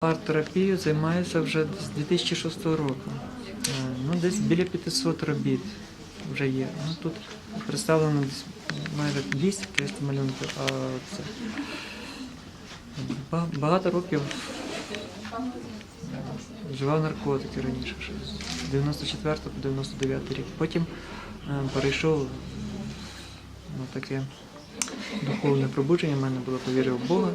Арт-терапією займаюся вже з 2006 року. Е, Ну, десь біля 500 робіт вже є. Ну, тут представлено десь майже 200-300 малюнків, а це багато років вживав наркотики раніше, з 94 по 99 рік. Потім е, перейшов на таке духовне пробудження в мене було, повірив в Бога.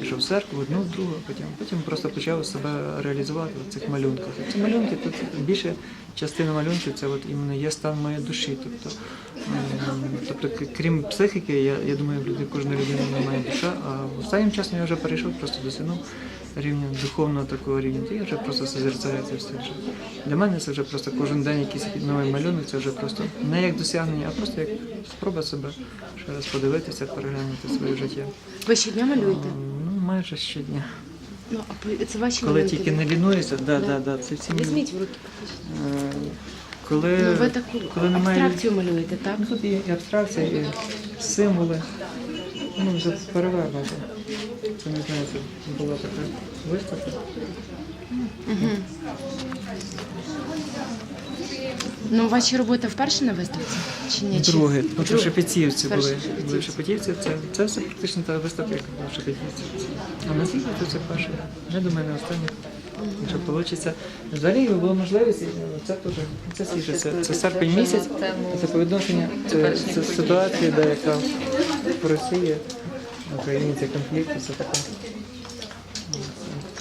Пішов в церкву, одну, другу, потім, потім просто почав себе реалізувати в цих малюнках. Ці малюнки тут більше частина малюнків це от іменно є стан моєї душі. Тобто, ем, тобто крім психіки, я, я думаю, в люди, кожна людина має душа, а останнім часом я вже перейшов, просто досягнув рівня духовного такого рівня. То я вже просто созерцаю це все. Вже. Для мене це вже просто кожен день якийсь новий малюнок, це вже просто не як досягнення, а просто як спроба себе ще раз подивитися, переглянути своє життя. Ви щодня малюєте? Ну, майже щодня. Ну, а це ваші Коли моменти, тільки не лінуюся, да, да, да, це всі. Візьміть в руки. Е, Коли, Ну, ви таку коли немає абстракцію малюєте, так? Ну, тут і абстракція, і символи. Ну, вже перевернуто. Це не знаю, це була така виставка. Ну, ваші роботи вперше на виставці? Чи ні? Чи- Друге, ну, це в Шепетівці Перше були. Шепетівці. Були в Шепетівці, це, це все практично та виставка, яка була в Шепетівці. А на світі це перше. Я думаю, не останнє. Якщо вийде. Взагалі була можливість, і це теж це свіже, це, це серпень місяць, це по відношенню це, це ситуація, де яка в Росії, в Україні це конфлікт, це таке.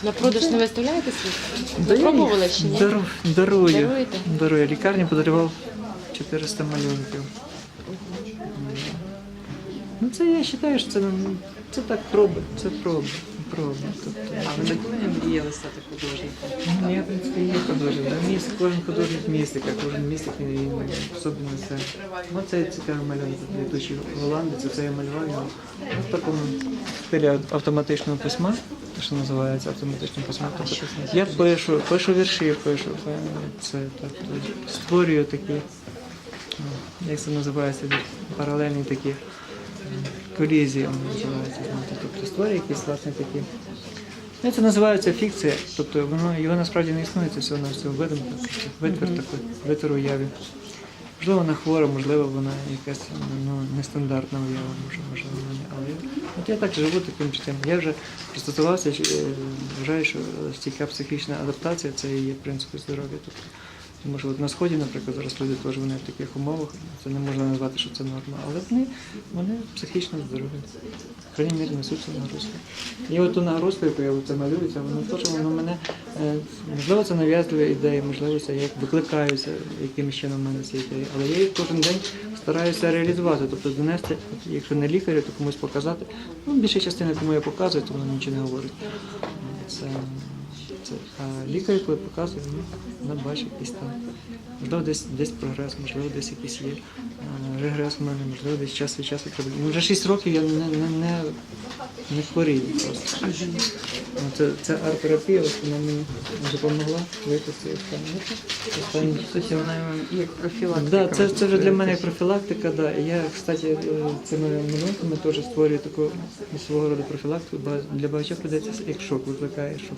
На продаж не виставляєте світ? Пробували чи ні? Дару, дарую. Даруєте? Дарую. Лікарні подарував 400 малюнків. Ну це я вважаю, що це, це так проби, це проби. Проби. Тобто, А ви ніколи не мріяли стати художником? ну, я, в принципі, є художник. Да, міст, кожен художник містика, кожен містик він, він в собі несе. Ну, це цікавий малюнок, літучий голландець, це я малював його в такому стилі автоматичного письма, те, що називається автоматичним письмом. Тобто, я пишу, пишу вірші, пишу, е, це тобто, створюю такі, ну, як це називається, паралельні такі вони називаються, знаєте, тобто створюю якісь власне такі. Ну, це називається фікція, тобто воно його насправді не існує, це всього на всього видумка, витвір такий, витвір уяві. Можливо, вона хвора, можливо, вона якась ну, нестандартна уява, може, можливо, вона не. Але от я так живу таким життям. Я вже пристосувався, е, вважаю, що стійка психічна адаптація це і є принцип здоров'я. Тобто, тому що от на сході, наприклад, зараз люди теж вони в таких умовах, це не можна назвати, що це норма, але вони, вони психічно здорові. Крайній мірі несуть цю нагрузку. І от ту нагрузку, яку я це малюю, це воно теж воно мене, е, можливо, це нав'язливі ідеї, можливо, це я викликаюся, яким чином в мене ці ідеї. Але я їх кожен день стараюся реалізувати, тобто донести, якщо не лікарю, то комусь показати. Ну, більша частина, кому я показую, то воно нічого не говорить. Це, а лікар, коли показує, ну, вона бачить якийсь там. Можливо, десь, десь прогрес, можливо, десь якийсь є регрес в мене, можливо, десь час від часу треба. Ну, вже 6 років я не, не, не, не хворію просто. Ну, Це, це арт-терапія, ось вона мені допомогла вийти з цієї. Ну, Тобто вона як профілактика. Да, це, це вже для мене як профілактика. Да. Я, кстати, е, цими малюнками теж створюю таку свого роду профілактику, для багатьох людей це як шок викликає шок.